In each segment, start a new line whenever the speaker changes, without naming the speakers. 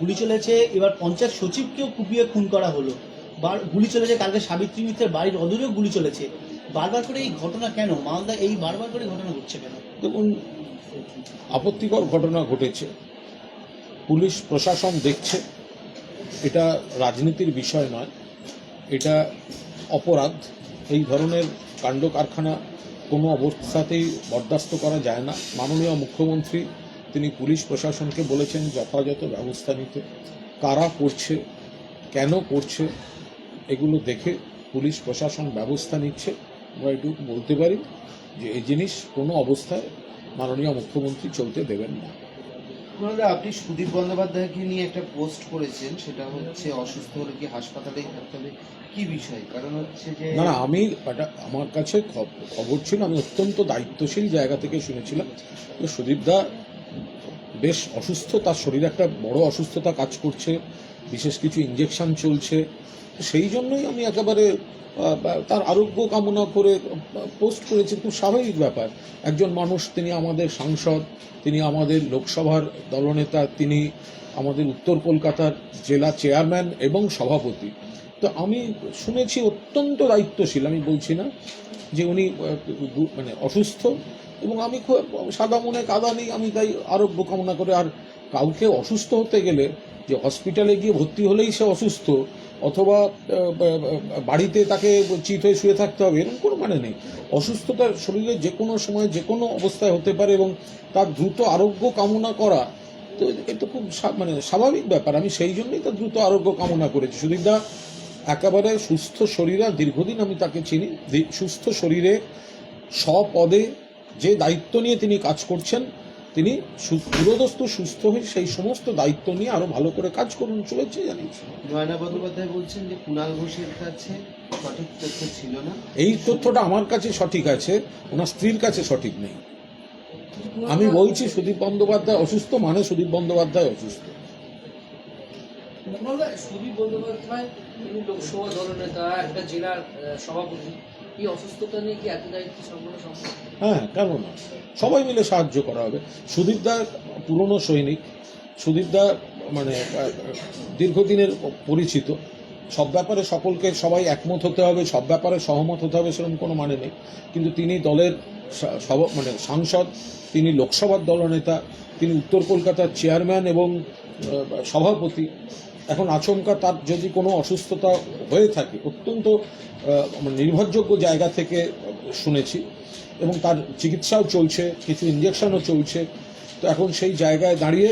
গুলি চলেছে, এবার পঞ্চায়েত সচিবকেও কুপিয়ে খুন করা হলো। বার, গুলি চলেছে কালকে সাবিত্রী মিত্রের বাড়ির অদূরেও গুলি চলেছে। বারবার করে এই ঘটনা কেন? মালদা এই বারবার করে ঘটনা ঘটছে কেন?
দেখুন, আপত্তিকর ঘটনা ঘটেছে। পুলিশ, প্রশাসন দেখছে। এটা রাজনীতির বিষয় নয়। এটা অপরাধ। এই ধরনের কাণ্ড কারখানা কোনো অবস্থাতেই বরদাস্ত করা যায় না। মাননীয় মুখ্যমন্ত্রী তিনি পুলিশ প্রশাসনকে বলেছেন যথাযথ ব্যবস্থা নিতে। কারা করছে কেন করছে এগুলো দেখে পুলিশ প্রশাসন ব্যবস্থা নিচ্ছে। আমরা এটুকু বলতে পারি যে এই জিনিস কোনো অবস্থায় মাননীয় মুখ্যমন্ত্রী চলতে দেবেন না।
আপনি সুদীপ বন্দ্যোপাধ্যায়কে নিয়ে একটা পোস্ট করেছেন সেটা হচ্ছে অসুস্থ হলে কি হাসপাতালেই থাকতে হবে? কি বিষয়? কারণ হচ্ছে যে
না না আমি আমার কাছে খবর ছিল আমি অত্যন্ত দায়িত্বশীল জায়গা থেকে শুনেছিলাম। যে সুদীপদা বেশ অসুস্থ তার শরীরে একটা বড় অসুস্থতা কাজ করছে, বিশেষ কিছু ইঞ্জেকশন চলছে। সেই জন্যই আমি একেবারে তার আরোগ্য কামনা করে পোস্ট করেছি। খুব স্বাভাবিক ব্যাপার। একজন মানুষ, তিনি আমাদের সাংসদ, তিনি আমাদের লোকসভার দলনেতা, তিনি আমাদের উত্তর কলকাতার জেলা চেয়ারম্যান এবং সভাপতি। তো আমি শুনেছি অত্যন্ত দায়িত্বশীল। আমি বলছি না যে উনি মানে অসুস্থ এবং আমি সাদা মনে কাদা নেই, আমি তাই আরোগ্য কামনা করে। আর কাউকে অসুস্থ হতে গেলে যে হসপিটালে গিয়ে ভর্তি হলেই সে অসুস্থ, অথবা বাড়িতে তাকে চিত হয়ে শুয়ে থাকতে হবে, এরকম কোনো মানে নেই। অসুস্থতার শরীরে যে কোনো সময়, যে কোনো অবস্থায় হতে পারে এবং তার দ্রুত আরোগ্য কামনা করা, তো এটা খুব মানে স্বাভাবিক ব্যাপার। আমি সেই জন্যই তার দ্রুত আরোগ্য কামনা করেছি। সুদীপদা, একেবারে সুস্থ শরীরে দীর্ঘদিন আমি তাকে চিনি সুস্থ শরীরে স্বপদে যে দায়িত্ব নিয়ে তিনি কাজ করছেন তিনি পুরোদস্ত সুস্থ হয়ে সেই সমস্ত দায়িত্ব নিয়ে আরও ভালো করে কাজ করুন চলেছে জানিস
নয়না বন্দ্যোপাধ্যায় বলছেন যে কুণাল ঘোষের কাছে সঠিক তথ্য ছিল না।
এই তথ্যটা আমার কাছে সঠিক আছে ওনার স্ত্রীর কাছে সঠিক নেই। আমি বলছি সুদীপ বন্দ্যোপাধ্যায় অসুস্থ মানে সুদীপ বন্দ্যোপাধ্যায় অসুস্থ।
সুদীপ বন্দ্যোপাধ্যায় লোকসভা দলনেতা একটা জেলার সভাপতি।
হ্যাঁ কেন না? সবাই মিলে সাহায্য করা হবে। সুদীপদা পুরনো সৈনিক। সুদীপদা মানে দীর্ঘদিনের পরিচিত। সব ব্যাপারে সকলকে সবাই একমত হতে হবে, সব ব্যাপারে সহমত হতে হবে সেরকম কোনো মানে নেই। কিন্তু তিনি দলের সা- সভ- মানে সাংসদ, তিনি লোকসভার দলনেতা, তিনি উত্তর কলকাতার চেয়ারম্যান এবং সভাপতি। এখন আচমকা তার যদি কোনো অসুস্থতা হয়ে থাকে, অত্যন্ত নির্ভরযোগ্য জায়গা থেকে শুনেছি এবং তার চিকিৎসাও চলছে, কিছু ইঞ্জেকশনও চলছে। তো এখন সেই জায়গায় দাঁড়িয়ে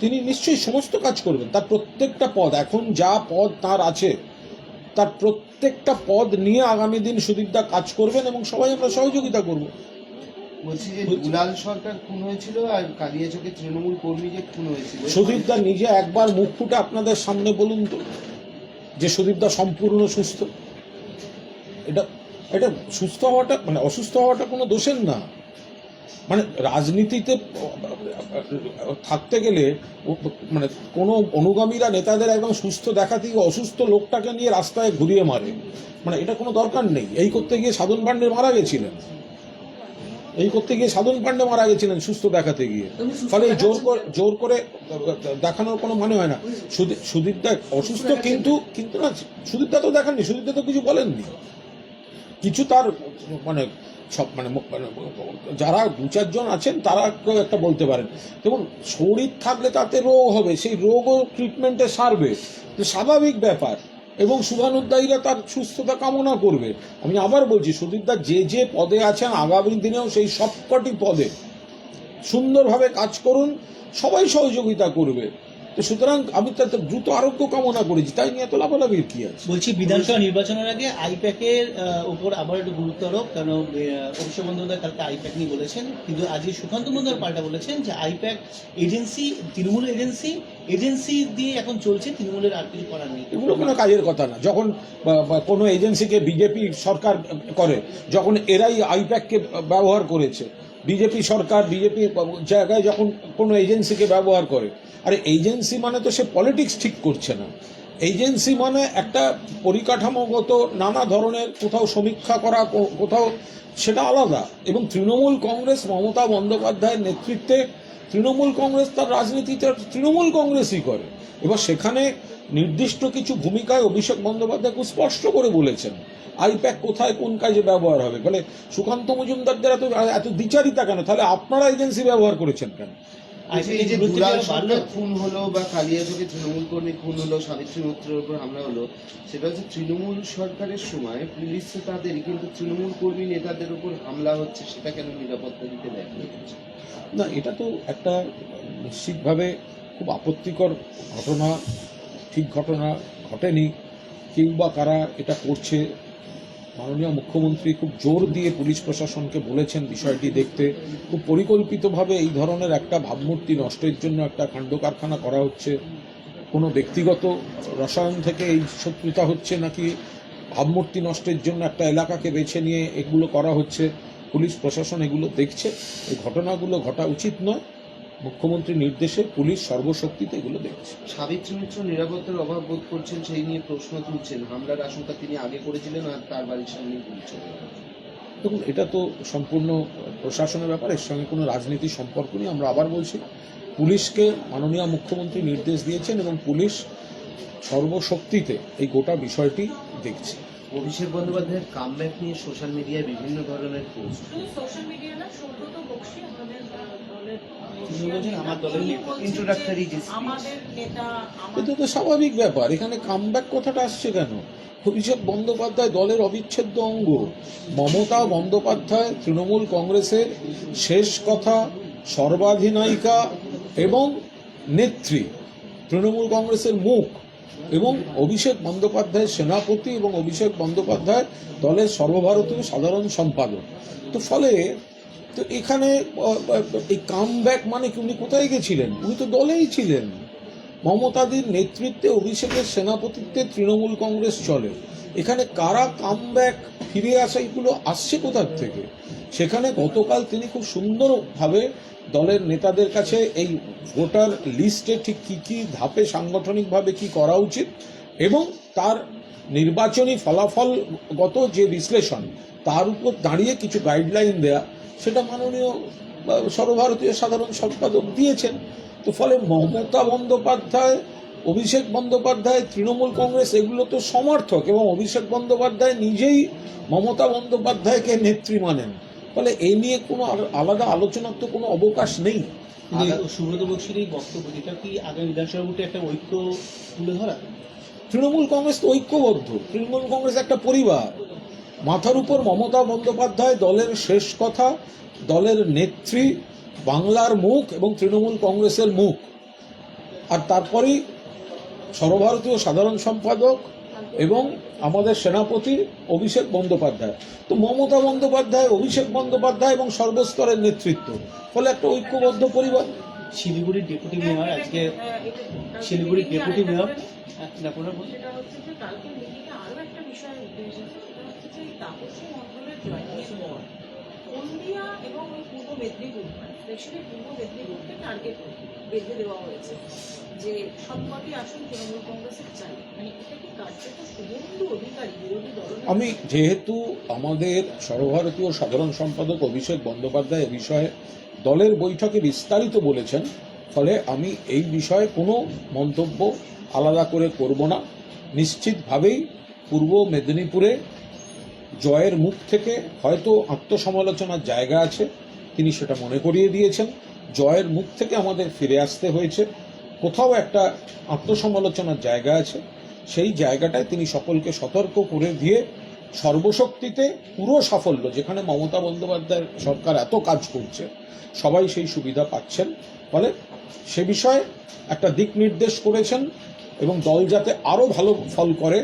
তিনি নিশ্চয়ই সমস্ত কাজ করবেন। তার প্রত্যেকটা পদ, এখন যা পদ তার আছে, তার প্রত্যেকটা পদ নিয়ে আগামী দিন সুদীপদা কাজ করবেন এবং সবাই আমরা সহযোগিতা করব।
বলছি যে দুলাল সরকার খুন হয়েছিল আর কালিয়াচকে তৃণমূল কর্মী যে খুন হয়েছিল।
সুদীপদা নিজে একবার মুখ ফুটে আপনাদের সামনে বলুন তো যে সুদীপদা সম্পূর্ণ সুস্থ। এটা এটা সুস্থ হওয়াটা মানে অসুস্থ হওয়াটা কোনো দোষের না। মানে রাজনীতিতে থাকতে গেলে মানে কোনো অনুগামীরা নেতাদের একদম সুস্থ দেখাতে গিয়ে অসুস্থ লোকটাকে নিয়ে রাস্তায় ঘুরিয়ে মারে। মানে এটা কোনো দরকার নেই। এই করতে গিয়ে সাধন পাণ্ডে মারা গেছিলেন। এই করতে গিয়ে সাধন পাণ্ডে মারা গেছিলেন সুস্থ দেখাতে গিয়ে। ফলে জোর করে জোর করে দেখানোর কোনো মানে হয় না। সুদীপ সুদীপদা অসুস্থ কিন্তু কিন্তু না সুদীপদা তো দেখাননি সুদীপদা তো কিছু বলেননি। কিছু তার মানে সব মানে মানে যারা দু চারজন আছেন তারা কেউ একটা বলতে পারেন। দেখুন শরীর থাকলে তাতে রোগ হবে সেই রোগও ট্রিটমেন্টে সারবে। স্বাভাবিক ব্যাপার। এবং শুভানুদ্দায়ীরা তার সুস্থতা কামনা করবে। আমি আবার বলছি, সুদীপদা যে যে পদে আছেন, আগামী দিনেও সেই সবকটি পদে সুন্দরভাবে কাজ করুন, সবাই সহযোগিতা করবে। তো সুতরাং আমি তাতে দ্রুত আরোগ্য কামনা করেছি তাই নিয়ে তো লাভালাভির কি আছে?
বলছি বিধানসভা নির্বাচনের আগে আইপ্যাকের উপর আবার একটু গুরুত্ব আরোপ কারণ অভিষেক বন্দ্যোপাধ্যায় কালকে আইপ্যাক নিয়ে বলেছেন কিন্তু আজকে সুকান্ত বন্দ্যোপাধ্যায় পাল্টা বলেছেন যে IPAC agency Trinamool agency agency দিয়ে এখন চলছে তৃণমূলের আর কিছু করার নেই।
এগুলো কোনো কাজের কথা না। যখন কোনো এজেন্সিকে বিজেপি সরকার করে যখন এরাই আইপ্যাককে ব্যবহার করেছে বিজেপি সরকার বিজেপি জায়গায় যখন কোনো এজেন্সিকে ব্যবহার করে আরে এজেন্সি মানে তো সে পলিটিক্স ঠিক করছে না। এজেন্সি মানে একটা পরিকাঠামোগত নানা ধরনের কোথাও সমীক্ষা করা কোথাও সেটা আলাদা। এবং তৃণমূল কংগ্রেস মমতা বন্দ্যোপাধ্যায়ের নেতৃত্বে তৃণমূল কংগ্রেস তার রাজনীতি তার তৃণমূল কংগ্রেসই করে। এবার সেখানে নির্দিষ্ট কিছু ভূমিকায় অভিষেক বন্দ্যোপাধ্যায় খুব স্পষ্ট করে বলেছেন, আইপ্যাক কোথায়, কোন কাজে ব্যবহার হবে? বলে সুকান্ত মজুমদারদের এত এত দ্বিচারিতা কেন? তাহলে আপনারা এজেন্সি ব্যবহার করেছেন কেন?
এই যে দুলাল সরকার খুন হলো বা কালিয়াচকে তৃণমূল কর্মী খুন হলো সাবিত্রী মিত্রের উপর হামলা হলো সেটা হচ্ছে তৃণমূল সরকারের সময় পুলিশ তাদের কিন্তু তৃণমূল কর্মী নেতাদের উপর হামলা হচ্ছে সেটা কেন নিরাপত্তা দিতে ব্যর্থ
না এটা তো একটা নিশ্চিতভাবে খুব আপত্তিকর ঘটনা ঠিক ঘটনা ঘটেনি। কেউ বা কারা এটা করছে মাননীয় মুখ্যমন্ত্রী খুব জোর দিয়ে পুলিশ প্রশাসনকে বলেছেন বিষয়টি দেখতে। খুব পরিকল্পিতভাবে এই ধরনের একটা ভাবমূর্তি নষ্টের জন্য একটা কাণ্ড কারখানা করা হচ্ছে। কোনো ব্যক্তিগত রসায়ন থেকে এই শত্রুতা হচ্ছে নাকি ভাবমূর্তি নষ্টের জন্য একটা এলাকাকে বেছে নিয়ে এগুলো করা হচ্ছে? পুলিশ প্রশাসন এগুলো দেখছে। এই ঘটনাগুলো ঘটা উচিত নয়। মুখ্যমন্ত্রীর নির্দেশে পুলিশ সর্বশক্তিতে এগুলো দেখছে।
সাবিত্রী মিত্র নিরাপত্তার অভাব বোধ করছেন সেই নিয়ে প্রশ্ন তুলছেন। হামলার আশঙ্কা তিনি আগে করেছিলেন আর তার বাড়ির সামনে পুলিশ চলে
দেখুন এটা তো সম্পূর্ণ প্রশাসনের ব্যাপার এর সঙ্গে কোনো রাজনীতির সম্পর্ক নেই। আমরা আবার বলছি পুলিশকে মাননীয় মুখ্যমন্ত্রী নির্দেশ দিয়েছেন এবং পুলিশ সর্বশক্তিতে এই গোটা বিষয়টি দেখছে।
অভিষেক বন্দ্যোপাধ্যায়ের কামব্যাক নিয়ে সোশ্যাল মিডিয়ায় বিভিন্ন ধরনের পোস্ট
শুধু সোশ্যাল মিডিয়া না সুব্রত বক্সি আমাদের
এটা তো স্বাভাবিক ব্যাপার। এখানে কামব্যাক কথাটা আসছে কেন? অভিষেক বন্দ্যোপাধ্যায় দলের অবিচ্ছেদ্য অঙ্গ। মমতা বন্দ্যোপাধ্যায় তৃণমূল কংগ্রেসের শেষ কথা সর্বাধিনায়িকা এবং নেত্রী। তৃণমূল কংগ্রেসের মুখ এবং অভিষেক বন্দ্যোপাধ্যায় সেনাপতি এবং অভিষেক বন্দ্যোপাধ্যায় দলের সর্বভারতীয় সাধারণ সম্পাদক। তো ফলে তো এখানে এই কামব্যাক মানে কি? উনি কোথায় গেছিলেন? উনি তো দলেই ছিলেন। মমতাদির নেতৃত্বে অভিষেকের সেনাপতিত্বে তৃণমূল কংগ্রেস চলে। এখানে কারা কামব্যাক ফিরে আসা এগুলো আসছে কোথার থেকে? সেখানে গতকাল তিনি খুব সুন্দরভাবে দলের নেতাদের কাছে এই ভোটার লিস্টে ঠিক কী কী ধাপে সাংগঠনিকভাবে কি করা উচিত এবং তার নির্বাচনী ফলাফলগত যে বিশ্লেষণ, তার উপর দাঁড়িয়ে কিছু গাইডলাইন দেয়া সেটা মাননীয় সর্বভারতীয় সাধারণ সম্পাদক দিয়েছেন। তো ফলে মমতা বন্দ্যোপাধ্যায় অভিষেক বন্দ্যোপাধ্যায় তৃণমূল কংগ্রেস এগুলো তো সমর্থক এবং অভিষেক বন্দ্যোপাধ্যায় নিজেই মমতা বন্দ্যোপাধ্যায়কে নেত্রী মানেন। ফলে এই নিয়ে কোনো আলাদা আলোচনার তো কোনো অবকাশ নেই।
সুব্রত বক্সির এই বক্তব্য এটা কি আগামী বিধানসভা ভোটে একটা ঐক্য তুলে ধরা?
তৃণমূল কংগ্রেস তো ঐক্যবদ্ধ। তৃণমূল কংগ্রেস একটা পরিবার। মাথার উপর মমতা বন্দ্যোপাধ্যায় দলের শেষ কথা দলের নেত্রী বাংলার মুখ এবং তৃণমূল কংগ্রেসের মুখ। আর তারপরেই সর্বভারতীয় সাধারণ সম্পাদক এবং আমাদের সেনাপতি অভিষেক বন্দ্যোপাধ্যায়। তো মমতা বন্দ্যোপাধ্যায় অভিষেক বন্দ্যোপাধ্যায় এবং সর্বস্তরের নেতৃত্ব। ফলে একটা ঐক্যবদ্ধ পরিবার।
শিলিগুড়ির ডেপুটি মেয়র আজকে শিলিগুড়ির
কালকে
ডেপুটি মেয়র হ্যাঁ,
যে এই তাপসী মণ্ডলের জয়েনের পর হলদিয়া এবং ওই পূর্ব মেদিনীপুর স্পেশালি পূর্ব মেদিনীপুরকে টার্গেট বেঁধে দেওয়া হয়েছে। যে সবকটি আসন তৃণমূল কংগ্রেসের চাই মানে এটা কি কার্যত শুভেন্দু অধিকারী বিরোধী দল
আমি যেহেতু আমাদের সর্বভারতীয় সাধারণ সম্পাদক অভিষেক বন্দ্যোপাধ্যায় এ বিষয়ে দলের বৈঠকে বিস্তারিত বলেছেন ফলে আমি এই বিষয়ে কোনো মন্তব্য আলাদা করে করব না। নিশ্চিতভাবেই পূর্ব মেদিনীপুরে জয়ের মুখ থেকে হয়তো আত্মসমালোচনার জায়গা আছে, তিনি সেটা মনে করিয়ে দিয়েছেন। জয়ের মুখ থেকে আমাদের ফিরে আসতে হয়েছে। কোথাও একটা আত্মসমালোচনার জায়গা আছে। সেই জায়গাটায় তিনি সকলকে সতর্ক করে দিয়ে সর্বশক্তিতে পুরো সাফল্য, যেখানে মমতা বন্দ্যোপাধ্যায়ের সরকার এত কাজ করছে, সবাই সেই সুবিধা পাচ্ছেন। ফলে সে বিষয়ে একটা দিক নির্দেশ করেছেন এবং দল যাতে আরও ভালো ফল করে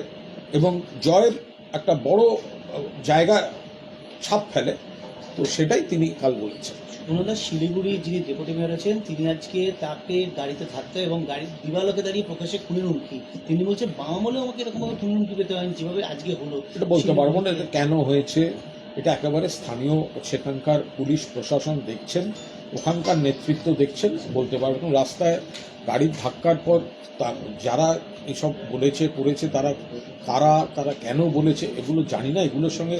এবং জয়ের একটা বড় জায়গা ছাপ ফেলে তো সেটাই তিনি কাল বলেছেন।
ওনারা শিলিগুড়ি যিনি ডেপুটি মেয়র আছেন তিনি আজকে তাকে গাড়িতে থাকতে এবং গাড়ি দিবালোকে দাঁড়িয়ে প্রকাশে খুনের হুমকি। তিনি বলছেন বাম আমলেও আমাকে এরকমভাবে খুনের হুমকি পেতে হয় যেভাবে আজকে হলো।
এটা বলতে পারব না এটা কেন হয়েছে এটা একেবারে স্থানীয় সেখানকার পুলিশ প্রশাসন দেখছেন। ওখানকার নেতৃত্ব দেখছেন বলতে পারব না। রাস্তায় গাড়ির ধাক্কার পর যারা এসব বলেছে করেছে তারা তারা তারা কেন বলেছে এগুলো জানি না। এগুলোর সঙ্গে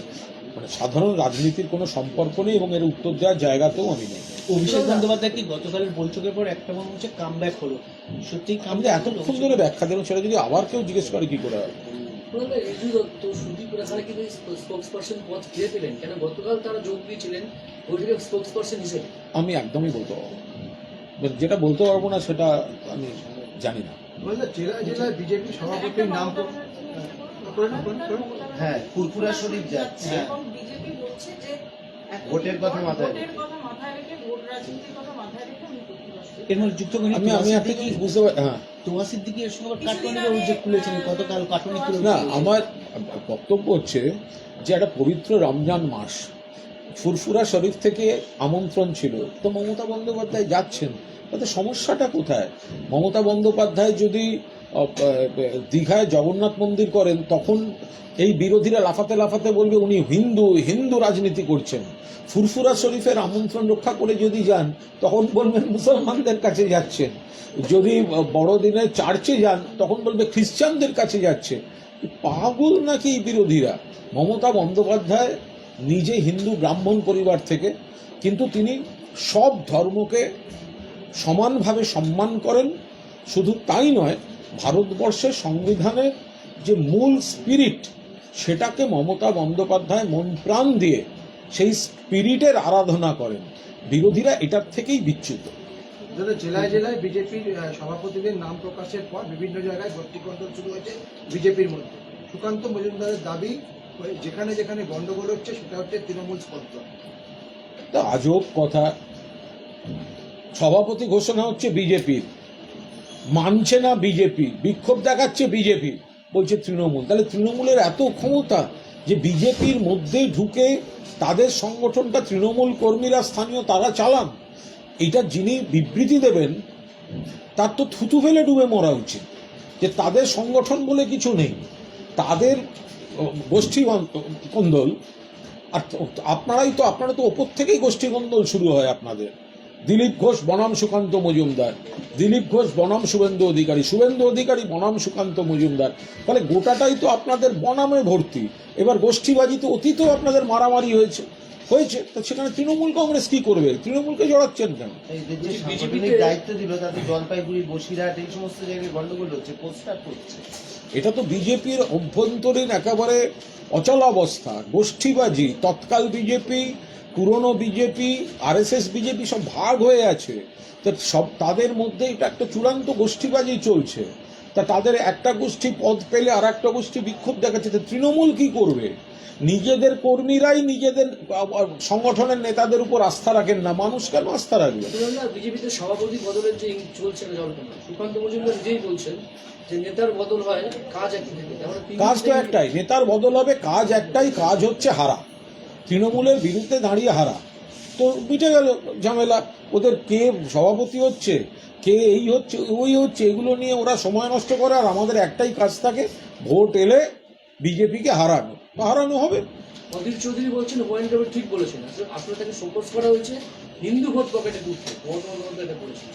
মানে সাধারণ রাজনীতির কোনো সম্পর্ক নেই এবং এর উত্তর দেওয়ার জায়গাতেও আমি নেই।
অভিষেক বন্দ্যোপাধ্যায় কি গতকালের বৈঠকের পর একটা মনে হচ্ছে কাম হলো? সত্যি কাম
এতক্ষণ ধরে ব্যাখ্যা দিলাম সেটা যদি আবার কেউ জিজ্ঞেস করে কি করে
প্রথমে রিজু দত্ত সুদীপ রাখারা কিন্তু স্পোক্স পার্সন পদ ফিরে পেলেন। কেন? গতকাল তারা যোগ দিয়েছিলেন বৈঠকে স্পোক্স পার্সন হিসেবে।
আমি একদমই বলতে পারব যেটা বলতে পারব না সেটা আমি জানি না।
জেলায় জেলায় বিজেপি সভাপতির নাম
হ্যাঁ ফুরফুরা শরীফ যাচ্ছে।
এবং বিজেপি বলছে যে এতদিন
ভোটের কথা মাথায়
ভোটের কথা মাথায় রেখে ভোট রাজনীতির কথা মাথায় রেখে উনি
এর মধ্যে যুক্ত করি
আমি আমি একটা জিনিস বুঝতে পারি হ্যাঁ।
তোমার সিদ্দিকি এর সঙ্গে কার্টুনের অভিযোগ খুলেছেন গতকাল কার্টুনে খুলে
না আমার বক্তব্য হচ্ছে যে একটা পবিত্র রমজান মাস। ফুরফুরা শরীফ থেকে আমন্ত্রণ ছিল। তো মমতা বন্দ্যোপাধ্যায় যাচ্ছেন তাতে সমস্যাটা কোথায়? মমতা বন্দ্যোপাধ্যায় যদি দীঘায় জগন্নাথ মন্দির করেন, তখন এই বিরোধীরা লাফাতে লাফাতে বলবে, উনি হিন্দু হিন্দু রাজনীতি করছেন। ফুরফুরা শরীফের আমন্ত্রণ রক্ষা করে যদি যান, তখন বলবেন মুসলমানদের কাছে যাচ্ছেন। যদি বড়দিনের চার্চে যান, তখন বলবে, খ্রিস্টানদের কাছে যাচ্ছে পাগল নাকি বিরোধীরা? মমতা বন্দ্যোপাধ্যায় নিজে হিন্দু ব্রাহ্মণ পরিবার থেকে, কিন্তু তিনি সব ধর্মকে সমানভাবে সম্মান করেন। শুধু তাই নয় ভারতবর্ষের সংবিধানের যে মূল স্পিরিট সেটাকে মমতা বন্দ্যোপাধ্যায় মন প্রাণ দিয়ে সেই স্পিরিটের আরাধনা করেন। বিরোধীরা এটার থেকেই বিচ্যুত।
যাতে জেলায় জেলায় বিজেপির সভাপতিদের নাম প্রকাশের পর বিভিন্ন জায়গায় ভর্তিকণ্ডল শুরু হয়েছে বিজেপির মধ্যে। সুকান্ত মজুমদারের দাবি যেখানে যেখানে গন্ডগোল হচ্ছে সেটা হচ্ছে তৃণমূল স্পর্ধ
তা আজব কথা। সভাপতি ঘোষণা হচ্ছে বিজেপির। মানছে না বিজেপি, বিক্ষোভ দেখাচ্ছে বিজেপি, বলছে তৃণমূল। তাহলে তৃণমূলের এত ক্ষমতা যে বিজেপির মধ্যে ঢুকে তাদের সংগঠনটা তৃণমূল কর্মীরা, স্থানীয় তারা চালান, এটা যিনি বিবৃতি দেবেন, তার তো থুতু ফেলে ডুবে মরা উচিত। যে তাদের সংগঠন বলে কিছু নেই, তাদের গোষ্ঠী কন্দল আর আপনারাই তো, আপনারা তো ওপর থেকেই গোষ্ঠী কন্দল শুরু হয় আপনাদের। দিলীপ ঘোষ বনাম সুকান্ত মজুমদার। দিলীপ ঘোষ বনাম শুভেন্দু অধিকারী। শুভেন্দু অধিকারী বনাম সুকান্ত মজুমদার। তাহলে গোটাটাই তো আপনাদের বনামে ভর্তি। এবার গোষ্ঠীবাজি তো অতীতেও আপনাদের মারামারি হয়েছে। হয়েছে? তো সেখানে তৃণমূল কংগ্রেস কি করবে? তৃণমূলকে জড়াচ্ছেন কেন?
এদের যে
বলছি,
সাংগঠনিক
বিজেপিতে-
দায়িত্ব দিল তাদের জলপাইগুড়ি বসিরহাট এই সমস্ত জায়গায় গন্ডগোল হচ্ছে পোস্টার করছে।
এটা তো বিজেপির অভ্যন্তরীণ একেবারে অচলাবস্থা। গোষ্ঠীবাজি তৎকাল বিজেপি পুরনো বিজেপি আরএসএস বিজেপি সব ভাগ হয়ে আছে। তা সব তাদের মধ্যে এটা একটা চূড়ান্ত গোষ্ঠীবাজি চলছে। তা তাদের একটা গোষ্ঠী পদ পেলে আর একটা গোষ্ঠী বিক্ষোভ দেখাচ্ছে। তা তৃণমূল কি করবে? নিজেদের কর্মীরাই নিজেদের সংগঠনের নেতাদের উপর আস্থা রাখেন না। মানুষ কেন আস্থা রাখবে?
বিজেপিতে সভাপতি বদলের যে চলছে সুকান্ত মজুমদার নিজেই বলছেন কাজ
তো একটাই। নেতার বদল হবে কাজ একটাই কাজ হচ্ছে হারা। তৃণমূলের বিরুদ্ধে দাঁড়িয়ে হারা। তো মিটে গেল ঝামেলা। ওদের কে সভাপতি হচ্ছে কে এই হচ্ছে ওই হচ্ছে এগুলো নিয়ে ওরা সময় নষ্ট করে আর আমাদের একটাই কাজ থাকে ভোট এলে বিজেপিকে হারানো। হারানো হবে।
অধীর চৌধুরী বলছেন হোয়েন ডেভিড ঠিক বলেছেন। আসলে তাকে করা হয়েছে হিন্দু ভোট পকেটে ঢুকছে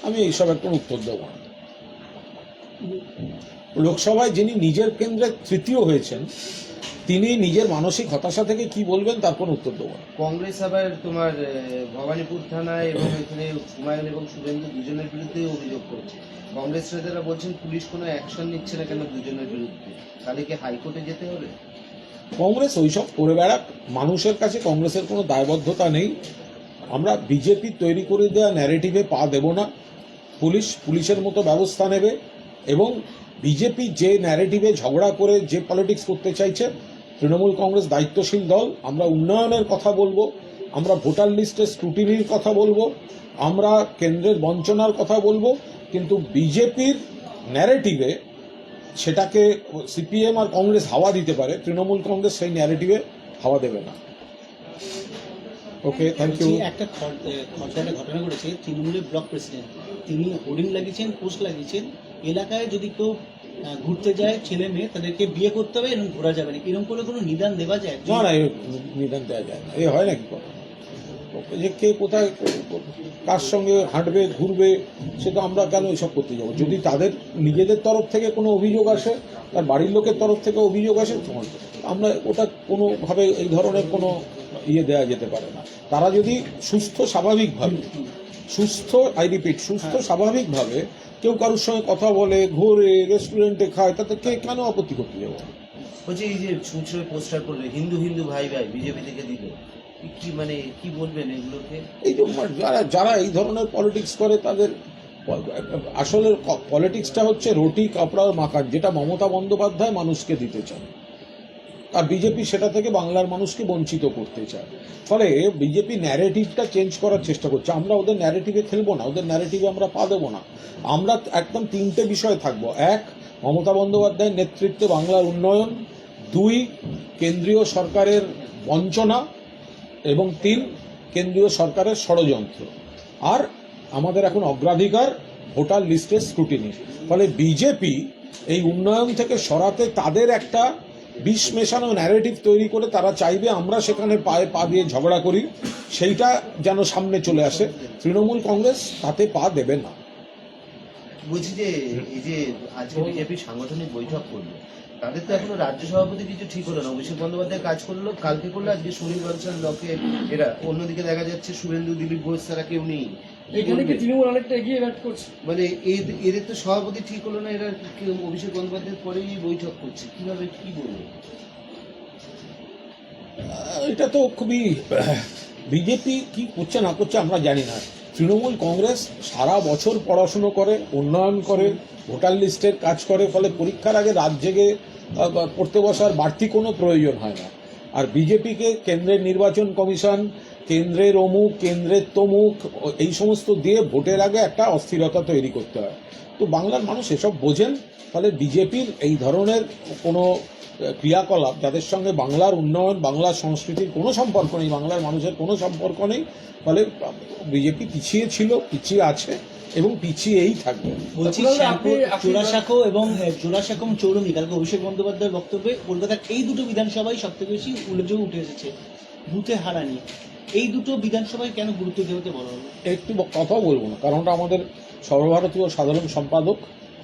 আমি এইসব একটা উত্তর দেবো না। লোকসভায় যিনি নিজের কেন্দ্রে তৃতীয় হয়েছেন তিনি নিজের মানসিক হতাশা থেকে কি বলবেন তার কোনো উত্তর দেবো
কংগ্রেস আবার তোমার ভবানীপুর থানায় এবং এখানে হুমায়ুন এবং শুভেন্দু দুজনের বিরুদ্ধে অভিযোগ করছে। কংগ্রেস নেতারা বলছেন পুলিশ কোনো অ্যাকশন নিচ্ছে না কেন দুজনের বিরুদ্ধে? তাহলে কি হাইকোর্টে যেতে হবে?
কংগ্রেস ওইসব করে বেড়াক মানুষের কাছে কংগ্রেসের কোনো দায়বদ্ধতা নেই। আমরা বিজেপি তৈরি করে দেওয়া ন্যারেটিভে পা দেব না। পুলিশ পুলিশের মতো ব্যবস্থা নেবে। এবং বিজেপি যে ন্যারেটিভে ঝগড়া করে যে পলিটিক্স করতে চাইছে, তৃণমূল কংগ্রেস দায়িত্বশীল দল, আমরা উন্নয়নের কথা বলব, আমরা ভোটার লিস্টের স্ক্রুটিনির কথা বলব, আমরা কেন্দ্রের বঞ্চনার কথা বলব, কিন্তু বিজেপির ন্যারেটিভে সেটাকে সিপিএম আর কংগ্রেস হাওয়া দিতে পারে, তৃণমূল কংগ্রেস সেই ন্যারেটিভে হাওয়া দেবে না। ওকে থ্যাংক ইউ
একটা ঘটনা ঘটেছে, তৃণমূলের ব্লক প্রেসিডেন্ট তিনি হোর্ডিং লাগিয়েছেন পোস্ট লাগিয়েছেন এলাকায় যদি কেউ ঘুরতে যায় ছেলে মেয়ে তাদেরকে বিয়ে করতে হবে এবং ঘোরা যাবে না। এরকম করে কোনো নিদান দেওয়া যায়?
না না নিদান দেওয়া যায় না। এ হয় নাকি যে কে কোথায় কার সঙ্গে হাঁটবে ঘুরবে সে তো আমরা কেন এসব করতে যাব? যদি তাদের নিজেদের তরফ থেকে কোনো অভিযোগ আসে তার বাড়ির লোকের তরফ থেকে অভিযোগ আসে তখন আমরা ওটা কোনোভাবে এই ধরনের কোনো ইয়ে দেওয়া যেতে পারে না। তারা যদি সুস্থ স্বাভাবিকভাবে সুস্থ আই রিপিট সুস্থ স্বাভাবিকভাবে কেউ কারোর সঙ্গে কথা বলে ঘোরে রেস্টুরেন্টে খায় তাতে কে কেন আপত্তি করতে যাব?
বলছি এই যে ছুঁচড়ে পোস্টার করলে হিন্দু হিন্দু ভাই ভাই বিজেপি থেকে দিল কি মানে কি বলবেন এগুলোকে?
এই যে যারা যারা এই ধরনের পলিটিক্স করে তাদের আসলে পলিটিক্সটা হচ্ছে রুটি কাপড়া মাকান যেটা মমতা বন্দ্যোপাধ্যায় মানুষকে দিতে চায়। আর বিজেপি সেটা থেকে বাংলার মানুষকে বঞ্চিত করতে চায়। ফলে বিজেপি ন্যারেটিভটা চেঞ্জ করার চেষ্টা করছে। আমরা ওদের ন্যারেটিভে খেলব না, ওদের ন্যারেটিভে আমরা পা দেবো না। আমরা একদম তিনটে বিষয় থাকব। এক, মমতা বন্দ্যোপাধ্যায়ের নেতৃত্বে বাংলার উন্নয়ন। দুই, কেন্দ্রীয় সরকারের বঞ্চনা। এবং তিন, কেন্দ্রীয় সরকারের ষড়যন্ত্র। আর আমাদের এখন অগ্রাধিকার, ভোটার লিস্টের স্ক্রুটিনি ফলে বিজেপি এই উন্নয়ন থেকে সরাতে তাদের একটা বিষ মেশানো ন্যারেটিভ তৈরি করে তারা চাইবে আমরা সেখানে পায়ে পা দিয়ে ঝগড়া করি, সেইটা যেন সামনে চলে আসে। তৃণমূল কংগ্রেস তাতে পা দেবে না।
বলছি যে, এই যে আজকে বিজেপি সাংগঠনিক বৈঠক করল, তাদের তো এখনও রাজ্য সভাপতি কিছু ঠিক হলো না। অভিষেক বন্দ্যোপাধ্যায় কাজ করল, কালকে করল, আজকে সুনীল বনসাল লকে, এরা অন্যদিকে দেখা যাচ্ছে, শুভেন্দু, দিলীপ ঘোষ ছাড়া কেউ নেই।
এখানে কি তৃণমূল অনেকটা এগিয়ে ব্যাট করছে?
মানে এদের এদের তো সভাপতি ঠিক হলো না এরা অভিষেক বন্দ্যোপাধ্যায়ের পরেই বৈঠক করছে। কীভাবে কি বলব?
এটা তো খুবই বিজেপি কি করছে না করছে আমরা জানি না। তৃণমূল কংগ্রেস সারা বছর পড়াশুনো করে উন্নয়ন করে ভোটার লিস্টের কাজ করে ফলে পরীক্ষার আগে রাত জেগে পড়তে বসার বাড়তি কোনো প্রয়োজন হয় না। আর বিজেপিকে কেন্দ্রের নির্বাচন কমিশন কেন্দ্রের অমুক কেন্দ্রের তমুক এই সমস্ত দিয়ে ভোটের আগে একটা অস্থিরতা তৈরি করতে হয়। তো বাংলার মানুষ এসব বোঝেন ফলে বিজেপির এই ধরনের কোনো ক্রিয়াকলাপ যাদের সঙ্গে বাংলার উন্নয়ন বাংলার সংস্কৃতির কোনো সম্পর্ক নেই বাংলার মানুষের কোনো সম্পর্ক নেই ফলে বিজেপি পিছিয়ে ছিল পিছিয়ে আছে এবং পিছিয়েই থাকবে।
জোড়াসাঁকো এবং এবং চৌরঙ্গি কালকে অভিষেক বন্দ্যোপাধ্যায়ের বক্তব্যে কলকাতার এই দুটো বিধানসভায় সব থেকে বেশি উল্লেখযোগ্য উঠে এসেছে বুথে হারানি এই দুটো বিধানসভায় কেন গুরুত্ব দেওয়াতে বলা? হলো
একটু কথা বলব না কারণটা আমাদের সর্বভারতীয় সাধারণ সম্পাদক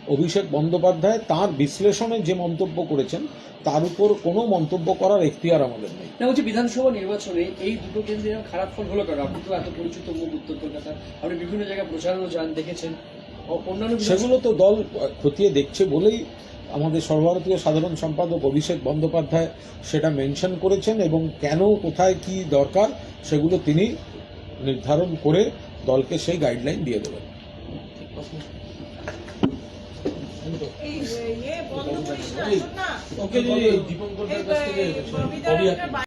অভিষেক বন্দ্যোপাধ্যায় তার বিশ্লেষণে যে মন্তব্য করেছেন তার উপর কোনো মন্তব্য করার এখতিয়ার আমাদের নেই।
না বলছি বিধানসভা নির্বাচনে এই দুটো কেন্দ্রে খারাপ ফল হলো কেন আপনি তো এত পরিচিত মুখ উত্তর কলকাতা আপনি বিভিন্ন জায়গায় প্রচারণও যান দেখেছেন। ও- অন্যান্য
সেগুলো তো দল খতিয়ে দেখছে বলেই আমাদের সর্বভারতীয় সাধারণ সম্পাদক অভিষেক বন্দ্যোপাধ্যায় সেটা মেনশন করেছেন এবং কেন কোথায় কি দরকার সেগুলো তিনি নির্ধারণ করে দলকে সেই গাইডলাইন দিয়ে দেবেন।
ওকে
একটা